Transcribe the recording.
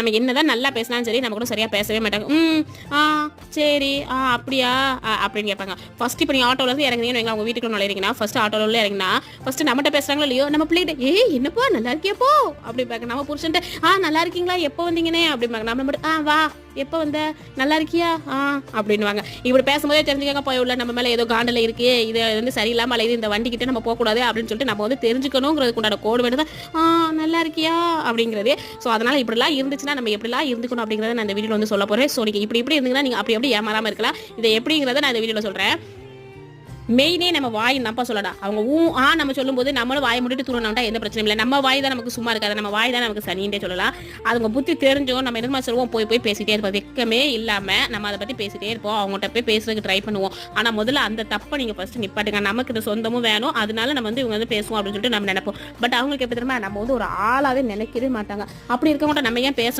நம்ம என்னதான் நல்லா பேசினாலும் சரி நம்ம கூட சரியா பேசவே மாட்டாங்க. ம் ஆ சரி ஆ அப்படியா? அப்படின்னு கேட்பாங்க. ஃபர்ஸ்ட் இப்போ நீ ஆட்டோவில் இருந்து இறங்குறீங்கன்னு வைங்க, அவங்க வீட்டுக்குள்ள நுழையிறீங்கன்னா ஃபர்ஸ்ட் ஆட்டோல உள்ள இறங்கினா ஃபர்ஸ்ட் நம்மகிட்ட பேசுறாங்களோ இல்லையோ நம்ம பிள்ளைகிட்ட ஏய் என்னப்பா நல்லா இருக்கியப்போ? அப்படி பாக்க நம்ம புருஷன்ட்ட ஆ நல்லா இருக்கீங்களா? எப்போ வந்தீங்கன்னே? அப்படி பாக்க நம்ம மட்டும் ஆ வா. எப்போ வந்த? நல்லா இருக்கியா? ஆ அப்படின்னுவாங்க. இப்படி பேசும்போதே தெரிஞ்சுக்கங்க போய் உள்ள நம்ம மேலே ஏதோ காண்டல இருக்கே இது வந்து சரியில்லாமல் அலையுது இந்த வண்டி நம்ம போகக்கூடாது அப்படின்னு சொல்லிட்டு நம்ம வந்து தெரிஞ்சுக்கணுங்கிறதுக்கு உண்டான கோடு வேணும் ஆ நல்லா இருக்கியா? அப்படிங்கிறது. ஸோ அதனால் இப்படிலாம் இருந்துச்சுன்னா நம்ம எப்படிலாம் இருந்துக்கணும் அப்படிங்கிறத நான் இந்த வீடியோவில் வந்து சொல்ல போகிறேன் ஸோ நீங்கள் இப்படி இப்படி இருந்தீங்கன்னா நீங்கள் அப்படி அப்படி ஏமாறாமல் இருக்கலாம். இதை எப்படிங்கிறத நான் இந்த வீடியோவில் சொல்கிறேன் மெயினே நம்ம வாய் நம்ப சொல்லடா. அவங்க ஊ ஆ நம்ம சொல்லும்போது நம்மளும் வாய் முடிட்டு தூரணும்டா எந்த பிரச்சனையும் இல்லை. நம்ம வாய் தான் நமக்கு சும்மா இருக்காது. நம்ம வாய் தான் நமக்கு சனின்றே சொல்லலாம். அதுங்க புத்தி தெரிஞ்சோம் நம்ம என்ன சொல்லுவோம் போய் போய் பேசிட்டே இருப்போம். வெக்கமே இல்லாம நம்ம அதை பத்தி பேசிட்டே இருப்போம். அவங்ககிட்ட போய் பேசுறதுக்கு ட்ரை பண்ணுவோம். ஆனா முதல்ல அந்த தப்பை நீங்க ஃபர்ஸ்ட் நிப்பாட்டுங்க. நமக்கு இது சொந்தமும் வேணும். அதனால நம்ம வந்து இவங்க வந்து பேசுவோம் அப்படின்னு சொல்லிட்டு நம்ம நினைப்போம். பட் அவங்களுக்கு எப்படி தெரியுமா? நம்ம வந்து ஒரு ஆளாவே நினைக்கவே மாட்டாங்க. அப்படி இருக்கவங்கள்ட்ட நம்ம ஏன் பேசணும்?